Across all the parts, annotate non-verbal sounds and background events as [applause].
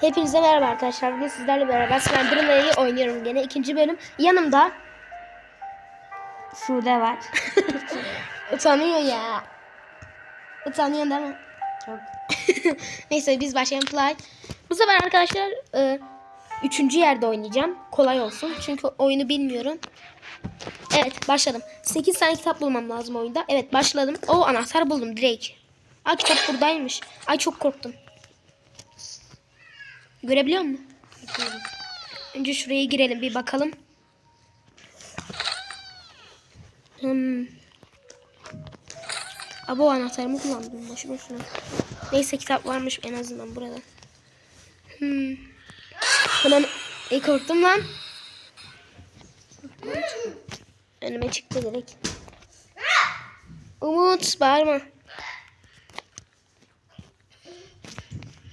Hepinize merhaba arkadaşlar. Bugün sizlerle beraber Slenderman'ı oynuyorum gene. İkinci bölüm. Yanımda Sude var. [laughs] utanıyor ya. Utanıyor değil mi? Çok. [laughs] Neyse biz başlayalım play. Bu sefer arkadaşlar e, üçüncü yerde oynayacağım. Kolay olsun. Çünkü oyunu bilmiyorum. Evet başladım. 8 tane kitap bulmam lazım oyunda. Evet başladım. O anahtar buldum direkt. Aa kitap buradaymış. Ay çok korktum. Görebiliyor musun? Önce şuraya girelim bir bakalım. Hmm. Abo anahtarımı kullandım. Boşu boşuna. Neyse kitap varmış en azından burada. Hmm. Hemen e, korktum lan. Önüme çıktı direkt. Umut bağırma.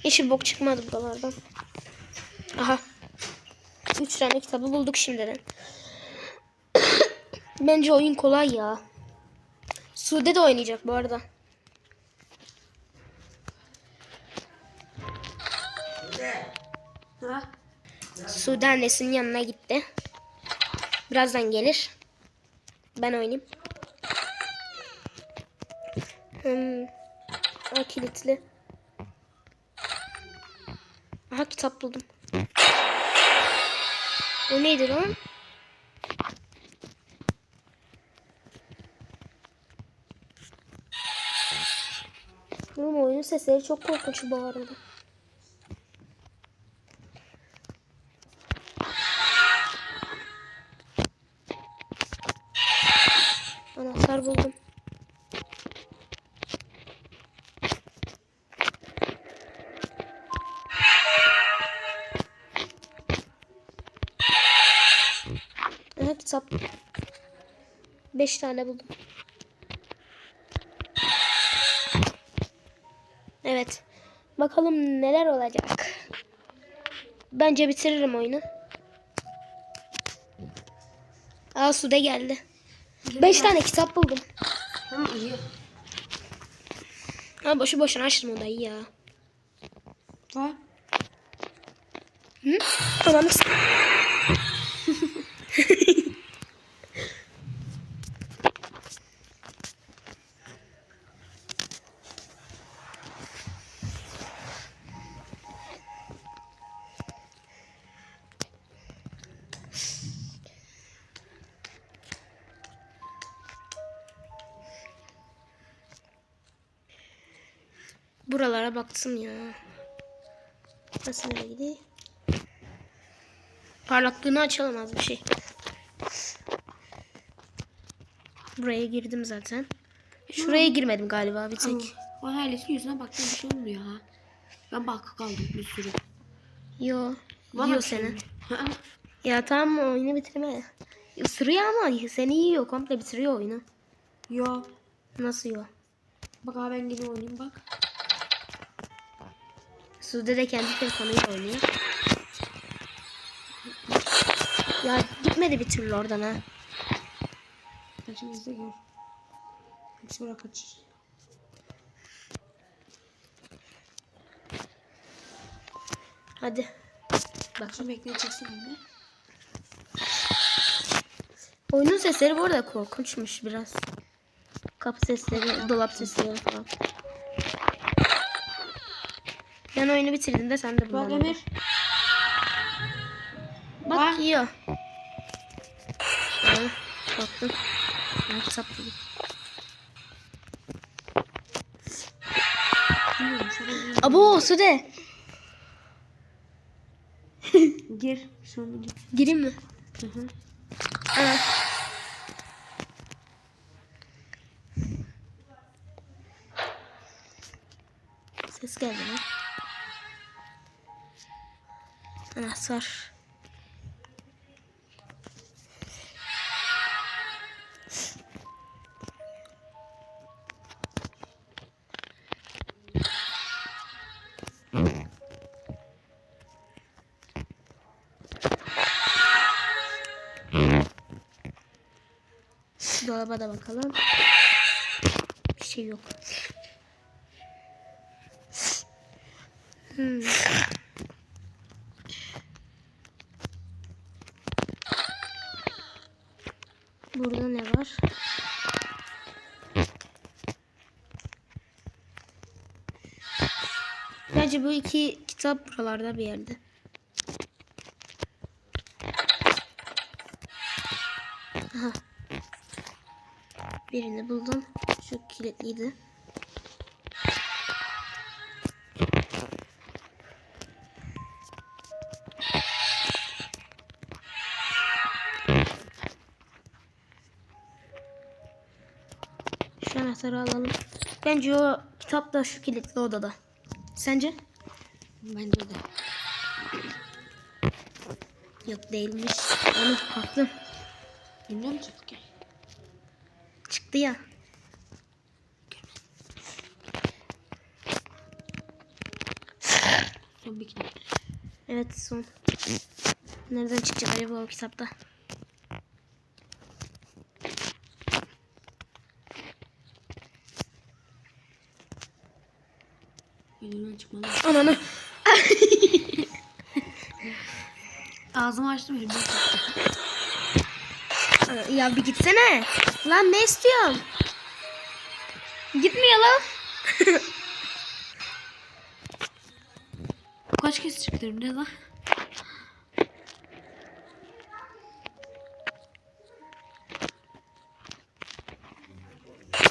Hiçbir bok çıkmadı buralardan. Aha. Üç tane kitabı bulduk şimdiden. [coughs] Bence oyun kolay ya. Sude de oynayacak bu arada. Ha? Sude annesinin yanına gitti. Birazdan gelir. Ben oynayayım. Hmm. Aa, kilitli. Aha kitap buldum. O neydi lan? Oğlum oyunun sesleri çok korkunç bu arada. tane buldum. Evet. Bakalım neler olacak. Bence bitiririm oyunu. Aa su da geldi. 5 tane kitap buldum. Tamam iyi. Ha boşu boşuna açtım odayı ya. Ha? Hı? Ananı Buralara baktım ya. Nasıl gidiyor? Parlaklığını açalım az bir şey. Buraya girdim zaten. Şuraya girmedim galiba bir tek. O hayaletin yüzüne baktığım bir şey olmuyor ha. Ben bak kaldım bir sürü. Yo. Bana Yiyor seni. [laughs] Ya tamam oyunu bitirme. Isırıyor ama seni yiyor. Komple bitiriyor oyunu. Yo. Nasıl yiyor? Bak abi ben yine oynayayım bak. Sude de kendi telefonuyla oynuyor. Ya gitmedi bir türlü oradan ha. Kaçın izle gör. Bırak kaçır. Hadi. Bak şimdi bekleyeceksin anne. Oyunun sesleri bu arada korkunçmuş biraz. Kapı sesleri, dolap sesleri falan. Ben oyunu bitirdiğimde sen de Bak bundan Emir. Bak Bak. yiyor. Baktım. Ben sapladım. Şöyle Abo Sude. [laughs] Gir. Şey olmayacak. Gireyim mi? Hı hı. Ana. Ses geldi lan. Anahtar. Dolaba da bakalım. Bir şey yok. Bence bu iki kitap buralarda bir yerde. Aha. Birini buldum. Şu kilitliydi. Şu anahtarı alalım. Bence o kitap da şu kilitli odada. Sence? Bence de. Yok değilmiş. Onu baktım. Bilmiyorum ki. Çıktı ya. Son bir kitap. Evet son. Nereden çıkacak acaba o kitapta? Elimden çıkmadı. Ananı. [laughs] Ağzımı açtım elimden çıktı. Ya bir gitsene. Lan ne istiyorsun? Gitmiyor lan. [laughs] Kaç kez çıktı elimde lan?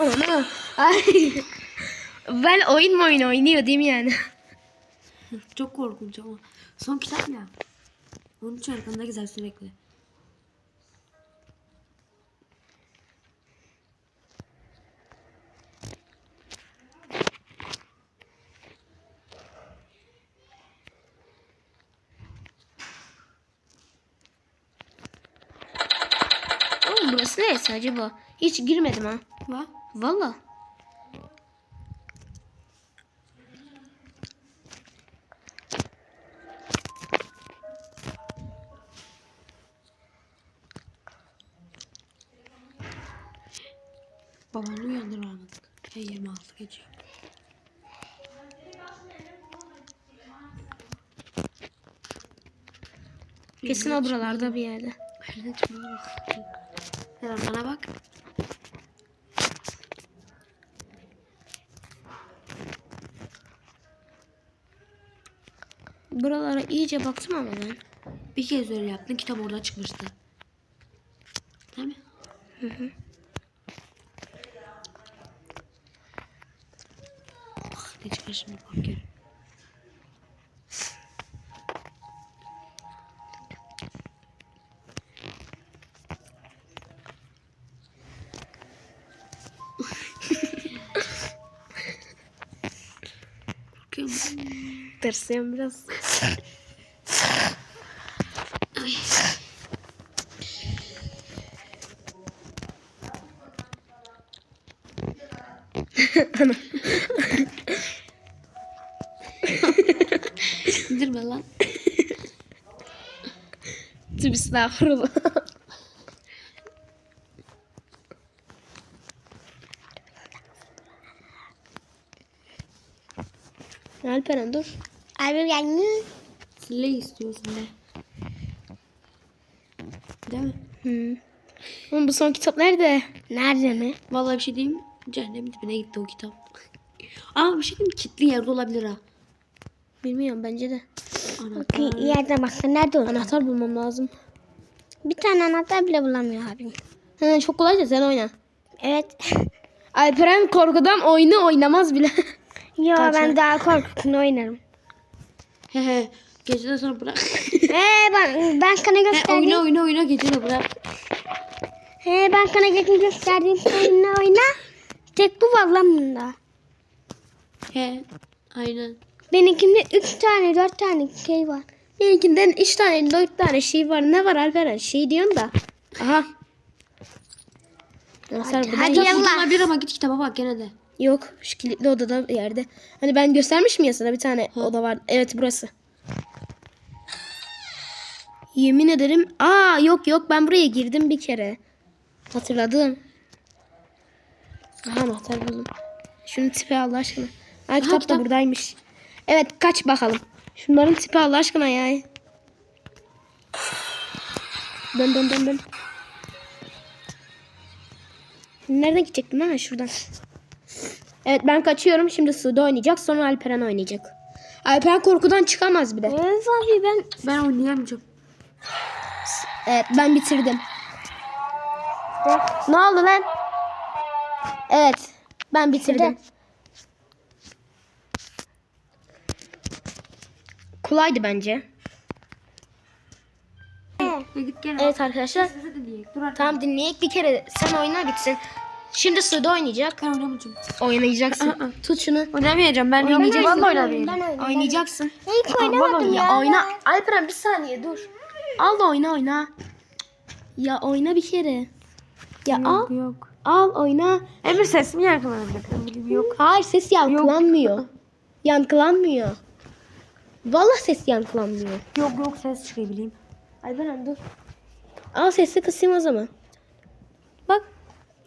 Ananı. Ay. Ben oyun mu oyun oynuyor değil mi yani? [laughs] Çok korkunç ama. Son kitap ya. Onun için arkanda gezer sürekli. Oğlum burası neresi acaba? Hiç girmedim ha. Va? Valla. 26 geçiyor. Kesin o buralarda bir yerde. Neden bana bak. Buralara iyice baktım ama ben. Bir kez öyle yaptın kitap orada çıkmıştı. Değil mi? Ah, ne çıkar şimdi bakıyorum. Korkuyorum. Tırsıyorum biraz. İndirme estağfurullah. Alperen dur. Abi yani. Sille istiyorsun de. Değil mi? Hmm. Oğlum bu son kitap nerede? Nerede mi? Vallahi bir şey diyeyim. Cehennemin dibine gitti o kitap. Ama bir şey diyeyim? Kitli yerde olabilir ha. Bilmiyorum bence de. Anahtar. yerde baksa nerede olur? Anahtar bulmam lazım. Bir tane anahtar bile bulamıyor abim. He, çok kolay da sen oyna. Evet. [laughs] Alperen korkudan oyunu oynamaz bile. [laughs] Yo Kaç ben daha korkusunu oynarım. He he. Geceden sonra bırak. Ee ben, ben sana he, oyna oyna oyna gece de bırak. He ben sana geçen gösterdiğim oyunu oyna. Tek bu var lan bunda. He. Aynen. Benimkinde üç tane dört tane şey var. Benimkinden üç tane dört tane şey var. Ne var Alperen? Şey diyorsun da. Aha. Hadi yok. yallah. Olabilir ama git kitaba bak gene de. Yok. Şu kilitli odada bir yerde. Hani ben göstermişim ya sana bir tane oda var. Evet burası. Yemin ederim. Aa yok yok ben buraya girdim bir kere. Hatırladım. Aha anahtar buldum. Şunun tipi Allah aşkına. Ay kitap da kitap. buradaymış. Evet kaç bakalım. Şunların tipi Allah aşkına ya. Dön dön dön dön. Nereden gidecektim ha şuradan. Evet ben kaçıyorum. Şimdi Sude oynayacak. Sonra Alperen oynayacak. Alperen korkudan çıkamaz bir de. Evet abi ben Ben oynayamayacağım. Evet ben bitirdim. Ne oldu lan? Evet ben bitirdim. Kolaydı bence. Git gel. Evet arkadaşlar. Dur artık. Tamam dinleyek bir kere sen oyna bitsin. Şimdi Sude oynayacak. Ben oynamayacağım. Oynayacaksın. Tut şunu. Oynamayacağım ben. Oynayacaksın. Vallahi ben oynamayacağım. oynadım. Oynayacaksın. Hiç oynamadım ya. Ya oyna. Alperen bir saniye dur. Al da oyna oyna. Ya oyna bir kere. Ya al. Yok yok. Al oyna. Emir sesimi yankılanacak. Yok. Hayır ses yankılanmıyor. Yankılanmıyor. Vallahi ses yankılanmıyor. Yok yok ses çıkıyor bileyim. Alperen dur. Al sesi kısayım o zaman. Bak.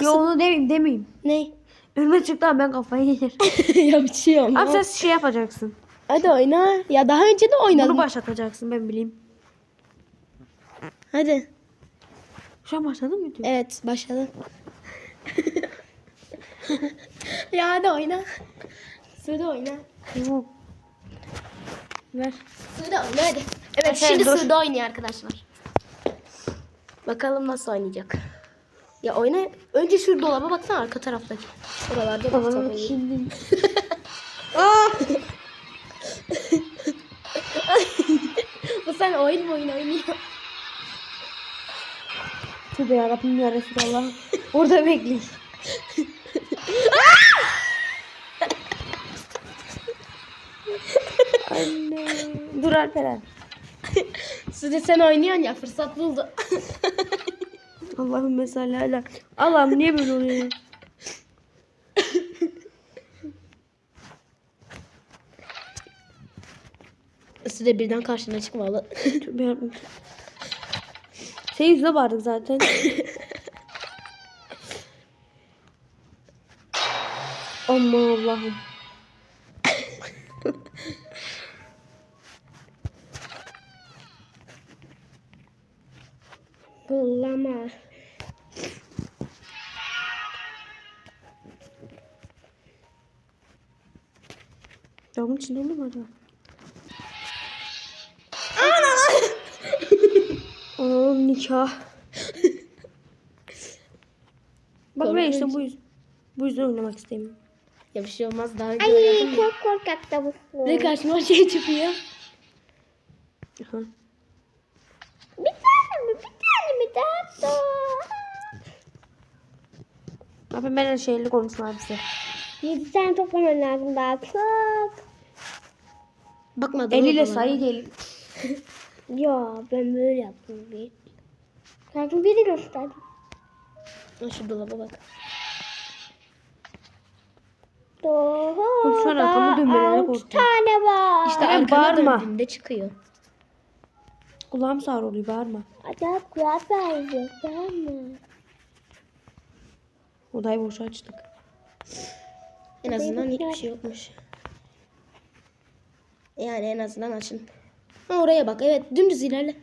Yok onu demeyeyim demeyeyim. Ne? Önüme çıktı ben kafayı yerim. [laughs] ya bir şey olmaz. Abi ses şey yapacaksın. Hadi oyna. Ya daha önce de oynadın. Bunu başlatacaksın ben bileyim. Hadi. Şu an başladın mı? diyor? Evet başladı. [laughs] ya hadi oyna. Sude oyna. Yok. Ver. Sude oyna hadi. Evet Efe, şimdi dur. Sude oynuyor arkadaşlar. Bakalım nasıl oynayacak. Ya oyna. Önce şu dolaba baksana arka taraftaki. Oralarda Tamam şimdi. [laughs] [laughs] Bu sen oyun mu oyun oynuyor? Tövbe yarabbim ya Resulallah. [laughs] Orada bekleyin. Dur Alperen. [laughs] Sude sen oynuyorsun ya fırsat buldu. [laughs] Allah'ım mesela hala. Allah'ım niye böyle oluyor? Sude [laughs] birden karşına çıkmalı. Tövbe yarabbim. Senin yüzüne bağırdık zaten. Aman Allah'ım. İçinde olur mu acaba? Anam nikah. Bak ben işte bu yüzden, bu yüzden oynamak istemiyorum. ya bir şey olmaz daha önce Ay oynadım. çok korkak da bu. Ve karşıma şey çıkıyor. Aha. Bir tane mi? Bir tane mi daha da? Abi ben de şeyli konuşma bize. Yedi tane toplaman lazım daha çok. Bakmadım. Eliyle sayı gelin. [laughs] Ya ben böyle yaptım bir. Sanki biri gösterdi. Şu dolaba bak. Doğru. Şu an arkamı dönmelere altı korktum. tane var. İşte arkana bağırma. döndüğünde çıkıyor. Kulağım sağır oluyor bağırma. Acayip kulak verecek değil mi? Odayı boşa açtık. En azından hiçbir şey yokmuş. Yani en azından açın. Ha, oraya bak. Evet dümdüz ilerle.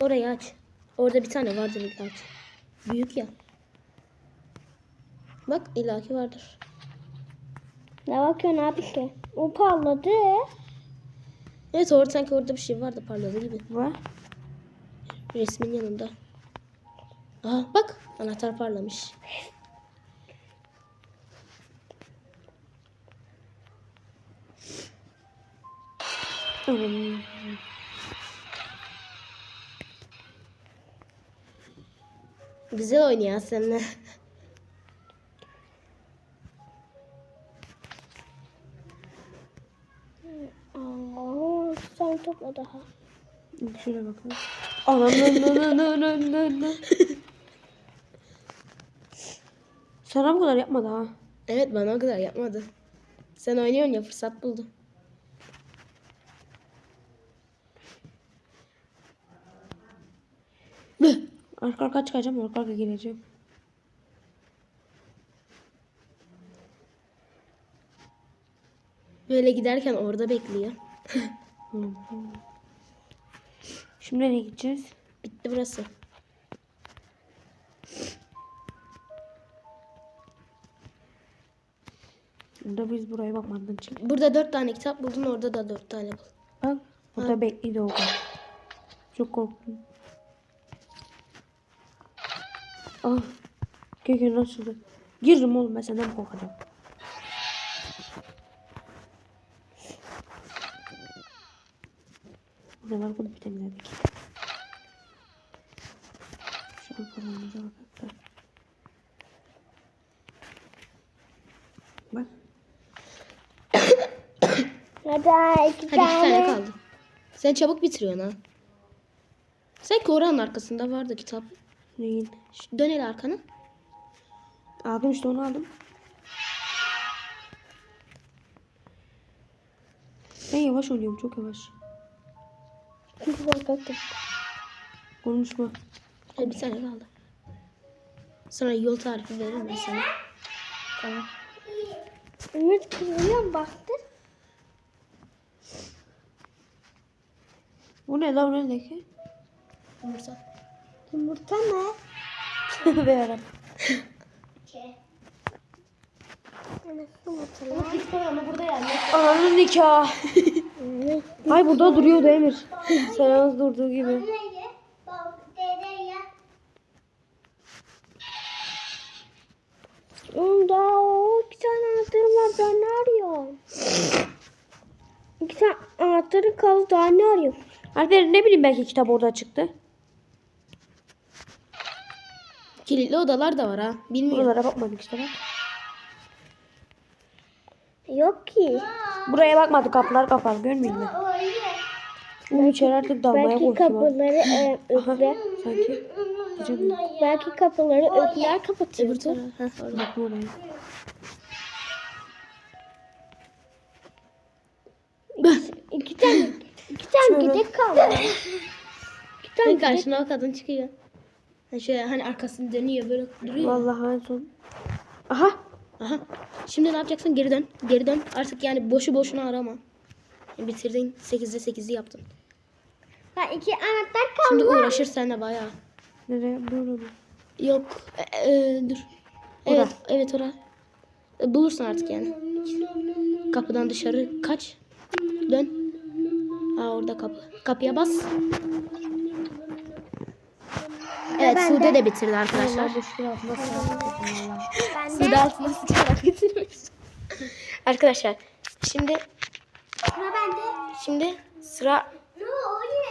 Orayı aç. Orada bir tane vardır illa ki. Büyük ya. Bak illaki vardır. Ne bakıyorsun abi ki? O parladı. Evet orada sanki orada bir şey vardı parladı gibi. Var. Resmin yanında. Aha bak anahtar parlamış. Güzel oynuyor seninle. Aa, sen topla daha. Şöyle bakalım. Lan. [laughs] Sana bu kadar yapma daha. Evet bana o kadar yapmadı. Sen oynuyorsun ya fırsat buldu. Arka arka çıkacağım arka arka gireceğim. Böyle giderken orada bekliyor. [laughs] Şimdi nereye gideceğiz? Bitti burası. Burada biz buraya bakmadığın için. Burada dört tane kitap buldun orada da dört tane bul. Bak burada kadar. Çok korktum. Ah. Gökhan açıldı. Girdim oğlum ben senden korkacağım. Ne var bunu bir temizledik. Şu an kafanıza bakın. Bak. Hadi iki Hadi iki tane. tane kaldı. Sen çabuk bitiriyorsun ha. Sanki oranın arkasında vardı kitap. Neyin? Dön hele arkana. Aldım işte onu aldım. Ben yavaş oynuyorum çok yavaş. Çünkü korkaktım. Konuşma. Hadi bir tane kaldı. Sonra yol tarifi veririm ben sana. Tamam. Ümit kızıyor mu baktı? Bu ne lan öndeki? Yumurta. Yumurta ne? Ver Yumurta ne? Git koy ama burada yani. Ananın nikah. Ay burada duruyordu Emir. Az durduğu gibi. Daha o iki tane anahtarım var ben ne arıyorum? İki tane anahtarı kaldı daha ne arıyorum? Alper ne bileyim belki kitap orada çıktı. Kilitli odalar da var ha. Bilmiyorum. Buralara bakmadık işte bak. Yok ki. Buraya bakmadık kapılar kapalı görmüyor musun? Oğlum içeri artık dalmaya Belki korkuyorum. ha. kapıları e, [laughs] öpler. sanki. Belki kapıları öpler kapatıyor. Öbür taraf. Heh, orada. Bakma oraya. İki tane, iki tane Şöyle. gidek kaldı. [laughs] İki tane gidek. karşına o kadın çıkıyor. Ha şöyle hani arkasını dönüyor böyle duruyor. Vallahi en son. Aha. Aha. Şimdi ne yapacaksın? Geri dön. Geri dön. Artık yani boşu boşuna arama. Bitirdin. 8'de 8'i yaptın. Ha, iki anahtar kaldı. Şimdi uğraşır seninle bayağı. Nereye? Böyle mi? Yok. e, e, dur. Evet. Evet ora. E, bulursun artık yani. Kapıdan dışarı kaç. Dön. Aa orada kapı. Kapıya bas. Evet Sude de bitirdi arkadaşlar. De. Sude altına sıçrayarak bitirmiş. arkadaşlar şimdi Sıra bende. şimdi sıra?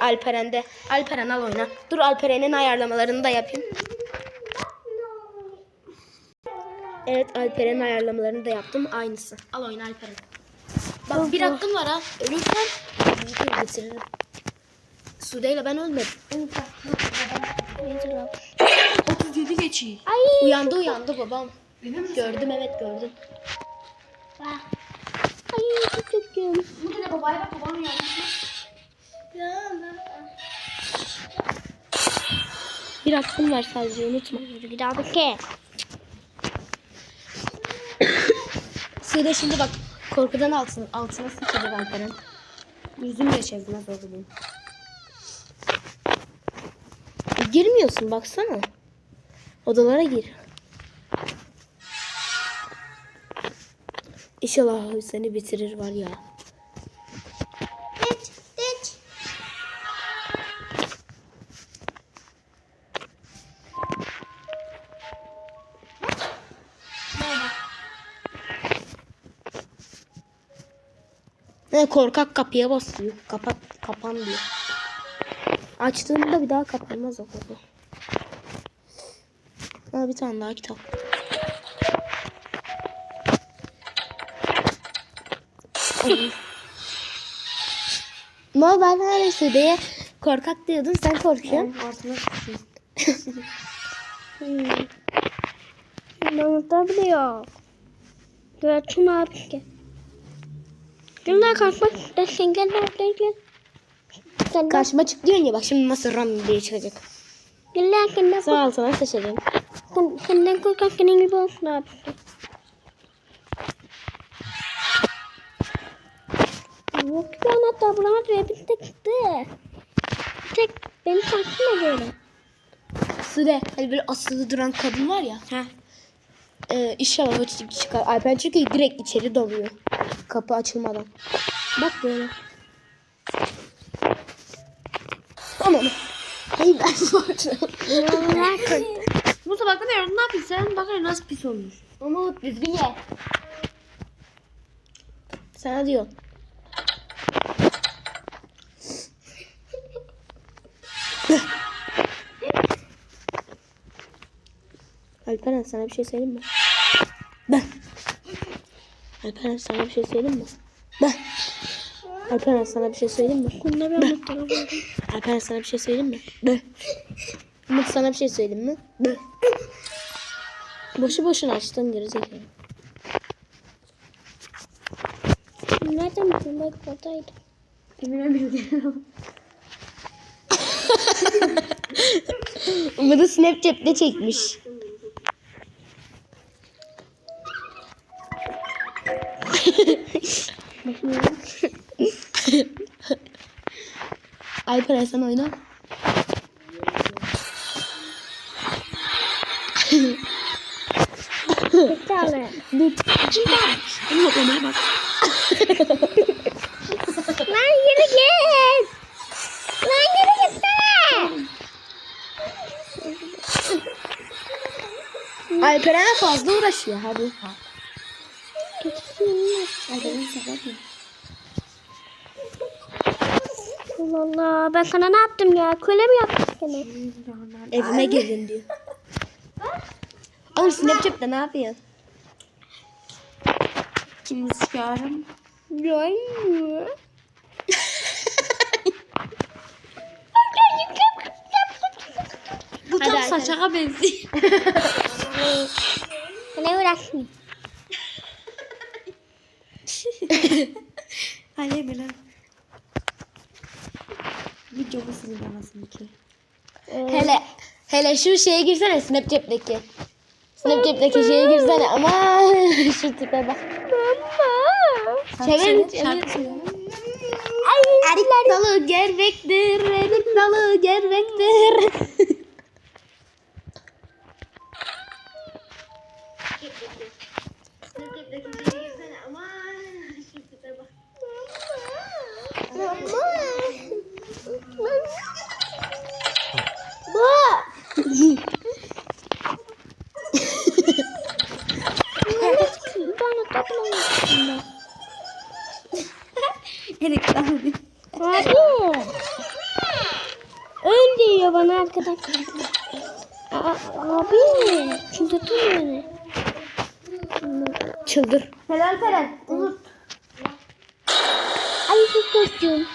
Alperen'de. Alperen al oyna. Dur Alperen'in ayarlamalarını da yapayım. Evet Alperen'in ayarlamalarını da yaptım. Aynısı. Al oyna Alperen. Bak bir hakkım var ha. Ölürsen bitir- bitiririm. Sude ile ben ölmedim. 37 geçiyor. Ay. Uyandı uyandı babam. Gördüm evet gördüm. Ay çok kötüyüm. Bugün de babaya bak babam uyandı. Bir hakkım var sadece unutma. Bir daha ki. Sude şimdi bak korkudan altına, altına sıçradı Alperen. Yüzüm nasıl oldu E, Girmiyorsun baksana. Odalara gir. İnşallah seni bitirir var ya. Geç. Geç. Ne korkak kapıya basıyor. Kapat, kapan diyor. Açtığında bir daha kapanmaz o kapı. Ha bir tane daha kitap. Ama ben her Sude'ye korkak diyordun sen korkuyorsun. Altına sıçıyor. Anahtar bile yok. Dur şunu abi gel. Gel lan kalkmak gel lan gel gel. Gel lan. Karşıma çık diyorsun ya bak şimdi nasıl ram diye çıkacak. Gel lan kendine Sen altına seçelim. kork. Kendine korkak senin gibi olsun abi. Yok ki anahtar bulamadı ve bir tek. Bir tek beni taktı böyle. Sude hani böyle asılı duran kadın var ya. Heh. Ee, inşallah o çocuk çıkar. Alper çünkü direkt içeri dalıyor. Kapı açılmadan. Bak böyle. Hayır ben [laughs] soracağım. Vallahi kırk. Bu tabakta ne ne yapayım sen? Bakın nasıl pis olmuş. Umut düzgün ye. Sana diyor. Alperen sana bir şey söyleyeyim mi? Ben. Alperen sana bir şey söyleyeyim mi? Ben. Alperen sana bir şey söyleyeyim mi? Bunda bir anahtarı var. Alperen sana bir şey söyleyeyim mi? Ben. Umut sana bir şey söyleyeyim mi? Ben. Boşu boşuna açtın gerizekalı. Nereden bildin? Bak oradaydı. Emine bildi. [laughs] Umut'u Snapchat'te çekmiş. [laughs] [laughs] Alper sen oyna. Bir tane. Ama ona bak. Lan yürü git. Lan yürü gitsene. Alperen'e fazla uğraşıyor hadi. Alperen sakatma. Allah Allah. Ben sana ne yaptım ya? Köle mi yaptım seni? Evime girdin diyor. Oğlum Snapchat'te ne yapıyorsun? Kimi çıkarım? Yok. Bu tam Hadi, saçaka benziyor. Ne uğraşmayayım? Hadi Emine. Videomu sizin anasını ki. Hele hele şu şeye girsene Snapchat'teki. Snapchat'teki şeye girsene ama [laughs] şu tipe bak. Çevir. Erik dalı gervektir, erik dalı gervektir. Bana takma. Erik daha bir. Abi. Öl diyor bana arkadaşlar. Aa, abi. Çıldırtın beni. Çıldır. Helal Peren. Unut. Ay çok korktum.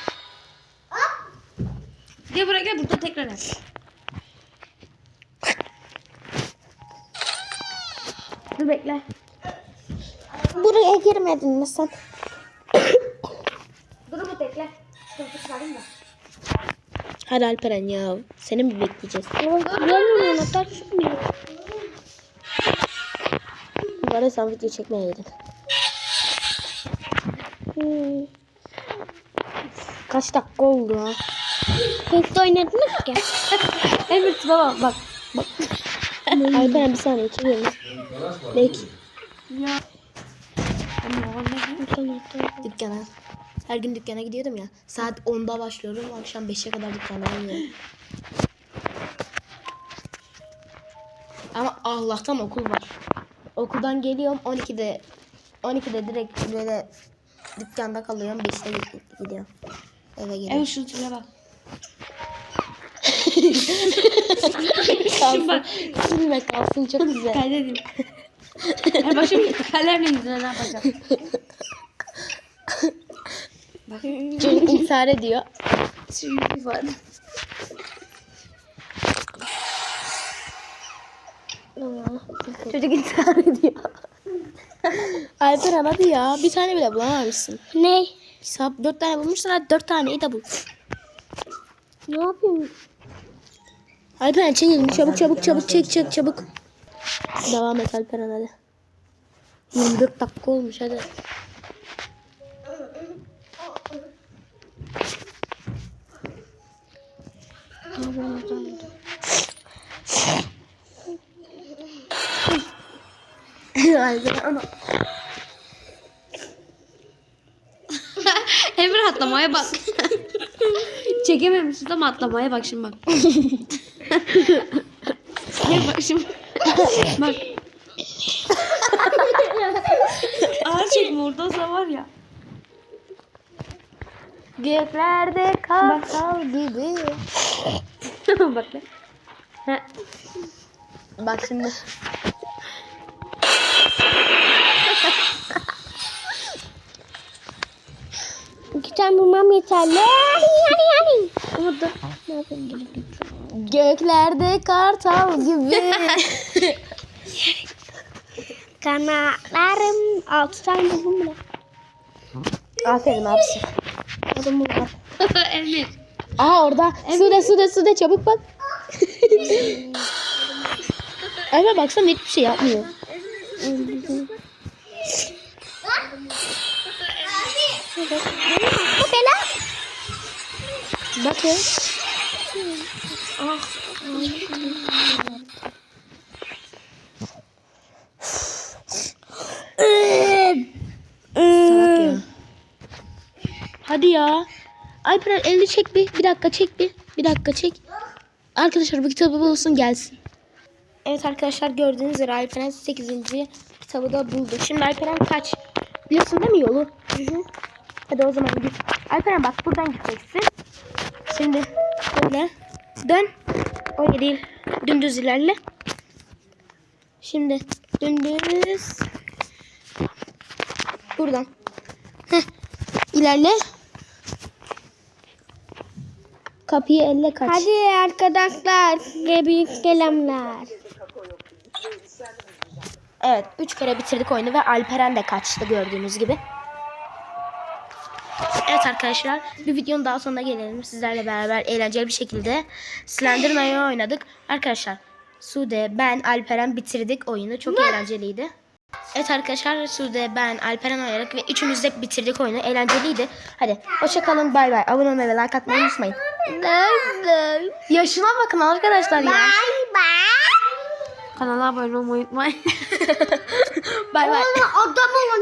Gel buraya gel burada tekrar yap. Dur bekle. Buraya girmedin mi sen? [coughs] Dur bu bekle. Çıkarayım da. Hadi Alperen ya. Seni mi bekleyeceğiz? Görmüyorum anahtar çıkmıyor. Arada sen video çekmeye gidin. Hmm. Kaç dakika oldu ha? Hiç oynadınız ki. Evet baba bak. Bak. Alperen bir saniye çekelim. Belki Ya. Dükkana. Her gün dükkana gidiyordum ya. Saat 10'da başlıyorum. Akşam 5'e kadar dükkanda oluyorum. Ama Allah'tan okul var. Okuldan geliyorum 12'de 12'de direkt böyle dükkanda kalıyorum. 5'te gidiyorum. Eve geliyorum. Şunu söyle bak. Kalsın. Silme kalsın çok güzel. Kaydedim. Yani başım kalemle yüzüne ne yapacağım? Çocuk intihar ediyor. Şimdi var. Çocuk intihar ediyor. Alper hadi ya. Bir tane bile bulamamışsın. Ne? Sap dört tane bulmuşsun hadi dört taneyi de bul. Ne yapayım? Alperen çekelim çabuk çabuk çabuk çek çek çabuk. Devam et Alperen hadi. 24 dakika olmuş hadi. Emre atlamaya bak. Çekememişiz ama atlamaya bak şimdi bak. [laughs] Gel bak şimdi. bak. Ağır çekme orada var ya. göklerde kartal gibi. [laughs] bak lan. Ha, Bak şimdi. İki tane bulmam yeterli. Yani yani. Ama dur. Ne yapayım. Göklerde kartal gibi. [laughs] Kanatlarım. Altı tane buldum bile. Aferin abisi. Adım burada. Emir. Aha orada. Suda suda suda çabuk bak. [laughs] Aynen baksana hiçbir şey yapmıyor. Bakın. Ya. Hadi ya. Alperen elini çek bir. Bir dakika çek bir. Bir dakika çek. Arkadaşlar bu kitabı bulsun gelsin. Evet arkadaşlar gördüğünüz üzere Alperen 8. kitabı da buldu. Şimdi Alperen kaç? Biliyorsun değil mi yolu? Hadi o zaman git. Alperen bak buradan gideceksin. Şimdi böyle dön. Öyle değil. Dümdüz ilerle. Şimdi dümdüz. Buradan. Heh. İlerle. Kapıyı elle kaç. Hadi arkadaşlar. Büyük selamlar. Evet, üç kere bitirdik oyunu ve Alperen de kaçtı gördüğünüz gibi. Evet arkadaşlar, bir videonun daha sonuna gelelim. Sizlerle beraber eğlenceli bir şekilde Slenderman'ı oynadık. Arkadaşlar, Sude, ben, Alperen bitirdik oyunu. Çok eğlenceliydi. Evet arkadaşlar, Sude, ben, Alperen oynadık ve üçümüz de bitirdik oyunu. Eğlenceliydi. Hadi, hoşçakalın, bay bay. Abone olmayı ve like atmayı unutmayın. Yaşına bakın arkadaşlar ya. Kanala abone olmayı unutmayın. [laughs] Bay bay. Adamın